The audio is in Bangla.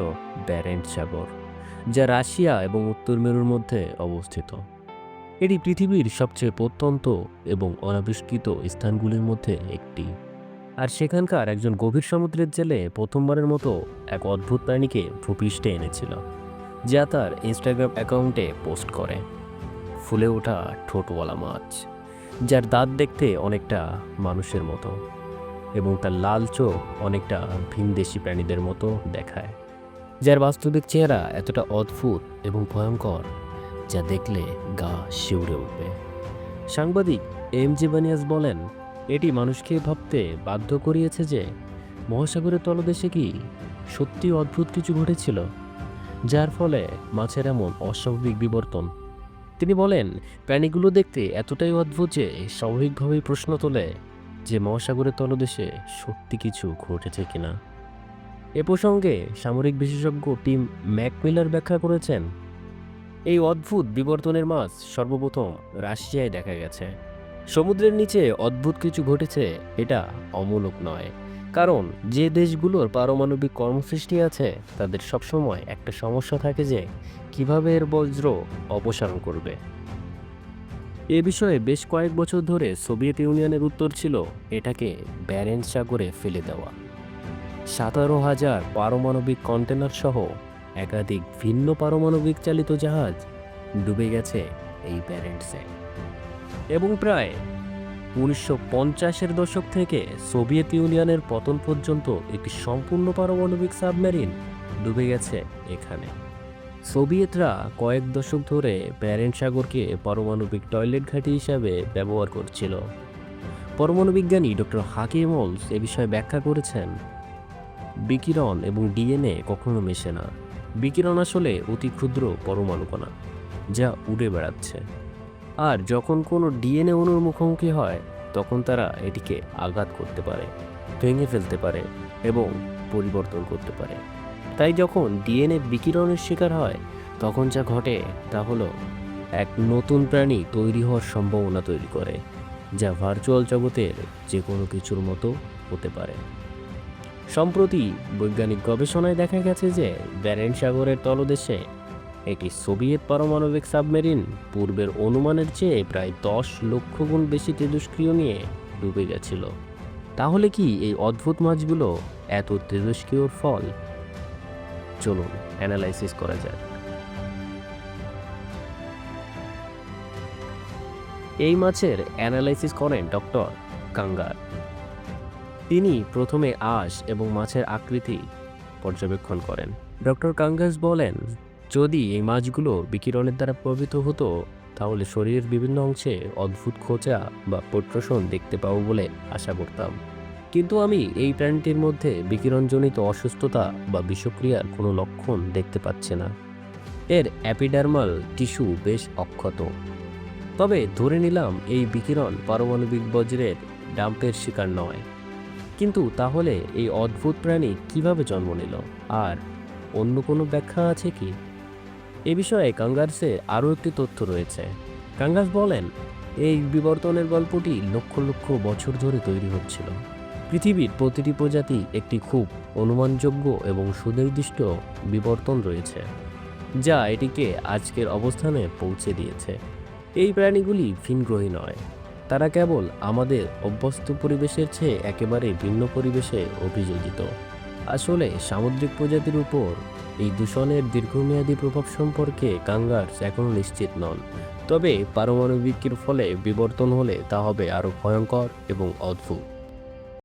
হল ব্যারেন্ট সাগর, যা রাশিয়া এবং উত্তর মেরুর মধ্যে অবস্থিত। এটি পৃথিবীর সবচেয়ে প্রত্যন্ত এবং অনাবিষ্কৃত স্থানগুলির মধ্যে একটি। আর সেখানকার একজন গভীর সমুদ্রের জেলে প্রথমবারের মতো এক অদ্ভুত প্রাণীকে ভূপৃষ্ঠে এনেছিল, যা তার ইনস্টাগ্রাম অ্যাকাউন্টে পোস্ট করে। ফুলে ওঠা ঠোঁটওয়ালা মাছ, যার দাঁত দেখতে অনেকটা মানুষের মতো এবং তার লাল চোখ অনেকটা ভিনদেশি প্রাণীদের মতো দেখায়। যার বাস্তবিক চেহারা এতটা অদ্ভুত এবং ভয়ঙ্কর, যা দেখলে গা শিউরে উঠবে। সাংবাদিক এম জি বানিয়াস বলেন, এটি মানুষকে ভাবতে বাধ্য করিয়েছে যে মহাসাগরের তলদেশে কি সত্যি অদ্ভুত কিছু ঘটেছিল, যার ফলে মাছের এমন অস্বাভাবিক বিবর্তন। তিনি বলেন, প্রাণীগুলো দেখতে এতটাই অদ্ভুত যে স্বাভাবিকভাবেই প্রশ্ন তোলে যে মহাসাগরের তলদেশে সত্যি কিছু ঘটেছে কিনা। এ প্রসঙ্গে সামরিক বিশেষজ্ঞ টিম ম্যাকমিলার ব্যাখ্যা করেছেন, এই অদ্ভুত বিবর্তনের মাছ সর্বপ্রথম রাশিয়ায় দেখা গেছে। সমুদ্রের নিচে অদ্ভুত কিছু ঘটেছে, এটা অমূলক নয়। কারণ যে দেশগুলোর পারমাণবিক কর্মসৃষ্টি আছে, তাদের সবসময় একটা সমস্যা থাকে যে, কীভাবে এর বজ্র অপসারণ করবে? এ বিষয়ে বেশ কয়েক বছর ধরে সোভিয়েত ইউনিয়নের উত্তর ছিল, এটাকে ব্যারেন্স সাগরে ফেলে দেওয়া। সতেরো হাজার পারমাণবিক কন্টেনার সহ একাধিক ভিন্ন পারমাণবিক চালিত জাহাজ ডুবে গেছে এই প্যারেন্টসে এবং প্রায় উনিশশো পঞ্চাশের দশক থেকে সোভিয়েত ইউনিয়নের পতন পর্যন্ত একটি সম্পূর্ণ পারমাণবিক সাবমেরিন ডুবে গেছে এখানে। সোভিয়েতরা কয়েক দশক ধরে প্যারেন্ট সাগরকে পারমাণবিক টয়লেট ঘাঁটি হিসাবে ব্যবহার করছিল। পরমাণু বিজ্ঞানী ডক্টর হাকিমলস এ বিষয়ে ব্যাখ্যা করেছেন বিকিরণ এবং ডিএনএ কখনো মেশে না। বিকিরণ আসলে অতি ক্ষুদ্র পরমাণু কণা যা উড়ে বেড়াচ্ছে। আর যখন কোনো ডিএনএ অণুর মুখোমুখি হয়, তখন তারা এটিকে আঘাত করতে পারে, ভেঙে ফেলতে পারে এবং পরিবর্তন করতে পারে। তাই যখন ডিএনএ বিকিরণের শিকার হয়, তখন যা ঘটে তা হলো এক নতুন প্রাণী তৈরি হওয়ার সম্ভাবনা তৈরি করে, যা ভার্চুয়াল জগতের যে কোনো কিছুর মতো হতে পারে। সম্প্রতি বৈজ্ঞানিক গবেষণায় দেখা গেছে যে ব্যারেন সাগরের তলদেশে একটি সোভিয়েত পারমাণবিক সাবমেরিন পূর্বের অনুমানের চেয়ে প্রায় দশ লক্ষ গুণ বেশি তেজস্ক্রিয় নিয়ে ডুবে গেছিল। তাহলে কি এই অদ্ভুত মাছগুলো এত তেজস্ক্রিয়র ফল? চলুন অ্যানালাইসিস করা যাক। এই মাছের অ্যানালাইসিস করেন ডক্টর কাঙ্গার। তিনি প্রথমে আঁশ এবং মাছের আকৃতি পর্যবেক্ষণ করেন। ডক্টর কাঙ্গাস বলেন, যদি এই মাছগুলো বিকিরণের দ্বারা প্রভাবিত হতো, তাহলে শরীরের বিভিন্ন অংশে অদ্ভুত খোঁচা বা প্রত্রসন দেখতে পাবো বলে আশা করতাম। কিন্তু আমি এই প্রাণীটির মধ্যে বিকিরণজনিত অসুস্থতা বা বিষক্রিয়ার কোনো লক্ষণ দেখতে পাচ্ছি না। এর অ্যাপিডার্মাল টিস্যু বেশ অক্ষত। তবে ধরে নিলাম, এই বিকিরণ পারমাণবিক বজ্রের ডাম্পের শিকার নয়। কিন্তু তাহলে এই অদ্ভুত প্রাণী কীভাবে জন্ম নিল? আর অন্য কোনো ব্যাখ্যা আছে কি? এ বিষয়ে কাঙ্গার্সে আরও একটি তথ্য রয়েছে। কাঙ্গাস বলেন, এই বিবর্তনের গল্পটি লক্ষ লক্ষ বছর ধরে তৈরি হচ্ছিল। পৃথিবীর প্রতিটি প্রজাতি একটি খুব অনুমানযোগ্য এবং সুনির্দিষ্ট বিবর্তন রয়েছে, যা এটিকে আজকের অবস্থানে পৌঁছে দিয়েছে। এই প্রাণীগুলি ভিনগ্রহী নয়। তারা কেবল আমাদের অভ্যস্ত পরিবেশের চেয়ে একেবারে ভিন্ন পরিবেশে অভিযোজিত। আসলে সামুদ্রিক প্রজাতির উপর এই দূষণের দীর্ঘমেয়াদী প্রভাব সম্পর্কে কাঙ্গার্স এখনও নিশ্চিত নন। তবে পারমাণবিকের ফলে বিবর্তন হলে তা হবে আরও ভয়ঙ্কর এবং অদ্ভুত।